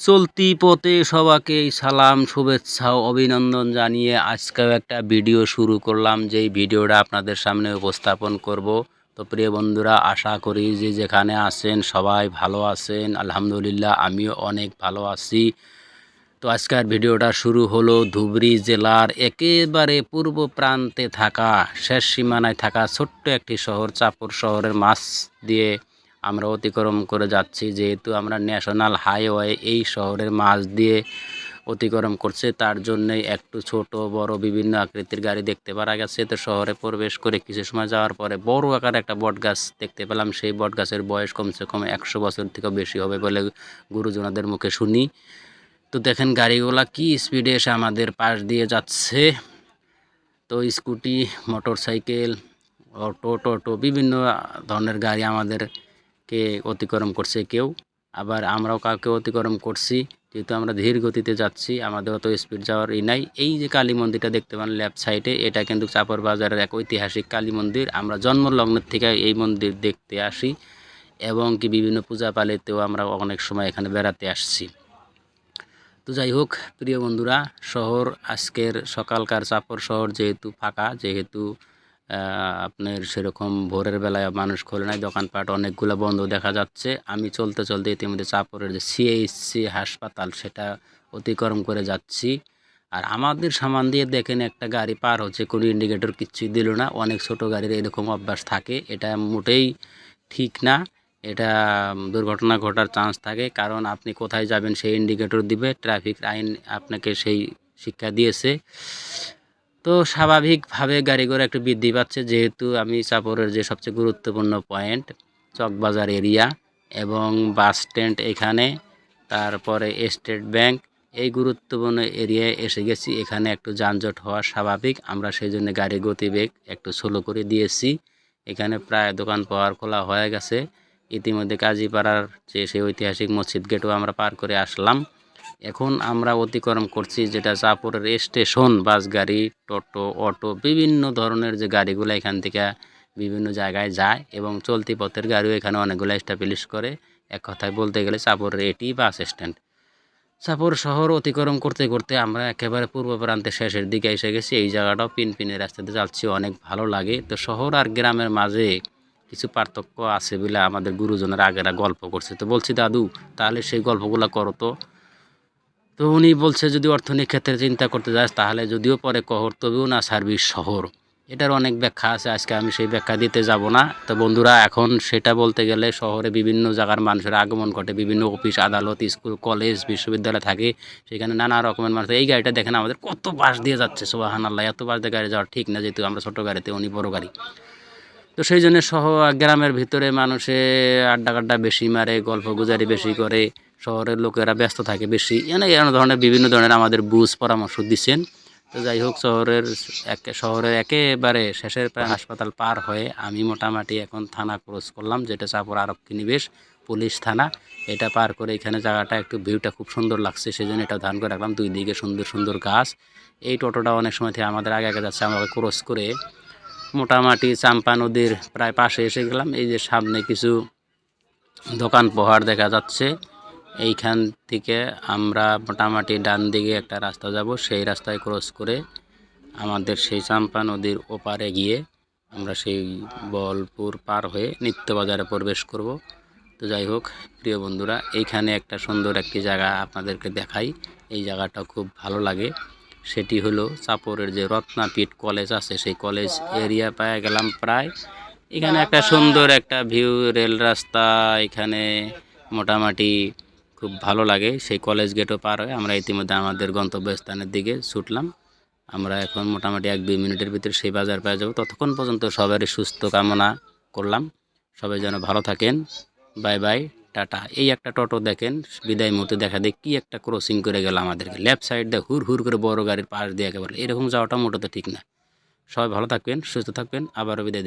চলতি পথে সবাইকে সালাম, শুভেচ্ছা ও অভিনন্দন জানিয়ে আজকেও একটা ভিডিও শুরু করলাম, যেই ভিডিওটা আপনাদের সামনে উপস্থাপন করব। তো প্রিয় বন্ধুরা, আশা করি যে যেখানে আছেন সবাই ভালো আছেন। আলহামদুলিল্লাহ, আমিও অনেক ভালো আছি। তো আজকের ভিডিওটা শুরু হলো ধুবড়ী জেলার একেবারে পূর্ব প্রান্তে থাকা, শেষ সীমানায় থাকা ছোট্ট একটি শহর চাপড় শহরের মাছ দিয়ে আমরা অতিক্রম করে যাচ্ছি, যেহেতু আমরা ন্যাশনাল হাইওয়ে এই শহরের মাঝ দিয়ে অতিক্রম করছে, তার জন্যই একটু ছোট, বড় বিভিন্ন আকৃতির গাড়ি দেখতে পারা গেছে। তো শহরে প্রবেশ করে কিছু সময় যাওয়ার পরে বড় আকার একটা বট গাছ দেখতে পেলাম। সেই বট গাছের বয়স কমসে কম একশো বছর থেকেও বেশি হবে বলে গুরুজনাদের মুখে শুনি। তো দেখেন গাড়িগুলা কি স্পিডে এসে আমাদের পাশ দিয়ে যাচ্ছে। তো স্কুটি মোটর সাইকেল অটো, টোটো, বিভিন্ন ধরনের গাড়ি আমাদেরকে অতিক্রম করছে কেউ, আবার আমরাও কাউকে অতিক্রম করছি, যেহেতু আমরা ধীর গতিতে যাচ্ছি, আমাদের অত স্পিড যাওয়ার ই নাই। এই যে কালী মন্দিরটা দেখতে পান লেফট সাইডে এটা কিন্তু চাপর বাজারের এক ঐতিহাসিক কালী মন্দির। আমরা জন্মলগ্নের থেকে এই মন্দির দেখতে আসি এবং কি বিভিন্ন পূজা পালিতেও আমরা অনেক সময় এখানে বেড়াতে আসছি। তো যাই হোক, প্রিয় বন্ধুরা, শহর আজকের সকালকার চাপর শহর যেহেতু ফাঁকা, যেহেতু আপনার সেরকম ভোরের বেলায় মানুষ খোলে নাই, দোকানপাট অনেকগুলো বন্ধ দেখা যাচ্ছে। আমি চলতে চলতে ইতিমধ্যে চাপরের যে সিএইচসি হাসপাতাল, সেটা অতিক্রম করে যাচ্ছি। আর আমাদের সামান দিয়ে দেখেন একটা গাড়ি পার হচ্ছে, কোনো ইন্ডিকেটর কিচ্ছুই দিল না। অনেক ছোট গাড়ির এরকম অভ্যাস থাকে, এটা মোটেই ঠিক না। এটা দুর্ঘটনা ঘটার চান্স থাকে, কারণ আপনি কোথায় যাবেন সেই ইন্ডিকেটর দিবে ট্রাফিক আইন আপনাকে সেই শিক্ষা দিয়েছে। তো স্বাভাবিকভাবে গাড়ি ঘোড়া একটু বৃদ্ধি পাচ্ছে, যেহেতু আমি চাপরের যে সবচেয়ে গুরুত্বপূর্ণ পয়েন্ট, চকবাজার এরিয়া এবং বাস স্ট্যান্ড এখানে, তারপরে স্টেট ব্যাংক, এই গুরুত্বপূর্ণ এরিয়ায় এসে গেছি। এখানে একটু যানজট হওয়া স্বাভাবিক, আমরা সেই জন্য গাড়ির গতিবেগ একটু স্লো করে দিয়েছি। এখানে প্রায় দোকান পাওয়ার খোলা হয়ে গেছে। ইতিমধ্যে কাজীপাড়ার যে সেই ঐতিহাসিক মসজিদ গেটও আমরা পার করে আসলাম। এখন আমরা অতিক্রম করছি যেটা চাঁপুরের স্টেশন বাস গাড়ি টোটো, অটো, বিভিন্ন ধরনের যে গাড়িগুলো এখান থেকে বিভিন্ন জায়গায় যায় এবং চলতি পথের গাড়িও এখানে অনেকগুলো স্টাবলিশ করে। এক কথায় বলতে গেলে চাপুরের এটি বাস স্ট্যান্ড। চাপুর শহর অতিক্রম করতে করতে আমরা একেবারে পূর্ব প্রান্তের শেষের দিকে এসে গেছি। এই জায়গাটাও পিন পিনের রাস্তাতে যাচ্ছি, অনেক ভালো লাগে। তো শহর আর গ্রামের মাঝে কিছু পার্থক্য আছে বলে আমাদের গুরুজনের আগেরা গল্প করছে। তো বলছি, দাদু, তাহলে সেই গল্পগুলো করো তো। তো উনি বলছে, যদি অর্থনৈতিক ক্ষেত্রে চিন্তা করতে যাস, তাহলে যদিও পরে কহর, তবেও না সার্ভিস শহর। এটার অনেক ব্যাখ্যা আছে, আজকে আমি সেই ব্যাখ্যা দিতে যাব না। তো বন্ধুরা, এখন সেটা বলতে গেলে শহরে বিভিন্ন জায়গার মানুষের আগমন ঘটে, বিভিন্ন অফিস, আদালত, স্কুল, কলেজ, বিশ্ববিদ্যালয় থাকে, সেখানে নানা রকমের মানুষ। এই গাড়িটা দেখেন আমাদের কত বাস দিয়ে যাচ্ছে সোহান আল্লাহ এত বাস দিয়ে গাড়ি যাওয়া ঠিক না, যেহেতু আমরা ছোটো গাড়িতে, উনি বড় গাড়ি। তো সেই জন্য সহ গ্রামের ভিতরে মানুষে আড্ডা কাড্ডা বেশি মারে, গল্প গুজারি বেশি করে, শহরের লোকেরা ব্যস্ত থাকে বেশি। এনে এরকম ধরনের বিভিন্ন ধরনের আমাদের বুঝ পরামর্শ দিচ্ছেন। তো যাই হোক, শহরের এক, শহরের একেবারে শেষের প্রায় হাসপাতাল পার হয়ে আমি মোটামুটি এখন থানা ক্রস করলাম, যেটা চাপর আরক্ষী নিবেশ, পুলিশ থানা। এটা পার করে এখানে জায়গাটা একটু ভিউটা খুব সুন্দর লাগছে সেই জন্য এটা ধান করে রাখলাম। দুই দিকে সুন্দর সুন্দর গাছ। এই টোটোটা অনেক সময় থেকে আমাদের আগে আগে যাচ্ছে, আমাকে ক্রস করে মোটামুটি চাম্পা নদীর প্রায় পাশে এসে গেলাম। এই যে সামনে কিছু দোকান পোহার দেখা যাচ্ছে। এইখান থেকে আমরা মোটামুটি ডান দিকে একটা রাস্তা যাব। সেই রাস্তায় ক্রস করে আমাদের সেই চাম্পা নদীর ওপারে গিয়ে আমরা সেই বলপুর পার হয়ে নিত্যবাজারে প্রবেশ করব। তো যাই হোক, প্রিয় বন্ধুরা, এইখানে একটা সুন্দর একটি জায়গা আপনাদেরকে দেখাই। এই জায়গাটা খুব ভালো লাগে। সেটি হলো চাপরের যে রত্নাপীঠ কলেজ আছে, সেই কলেজ এরিয়া পায়ে গেলাম প্রায়। এখানে একটা সুন্দর একটা ভিউ, রেল রাস্তা, এখানে মোটামুটি খুব ভালো লাগে। সেই কলেজ গেটও পার হয়ে আমরা ইতিমধ্যে আমাদের গন্তব্যস্থানের দিকে ছুটলাম। আমরা এখন মোটামুটি এক দুই মিনিটের ভিতরে সেই বাজার পেয়ে যাব। ততক্ষণ পর্যন্ত সবারই সুস্থ কামনা করলাম। সবাই যেন ভালো থাকেন। Bye bye. টাটা। এই একটা টোটো দেখেন, বিদায় মতো দেখা দেয় কী একটা ক্রসিং করে গেল আমাদেরকে। লেফট সাইড দিয়ে হুর হুর করে বড় গাড়ির পাশ দিয়ে একেবারে। এরকম যাওয়াটা মোটোতে ঠিক না। সবাই ভালো থাকবেন, সুস্থ থাকবেন, আবারও বিদায়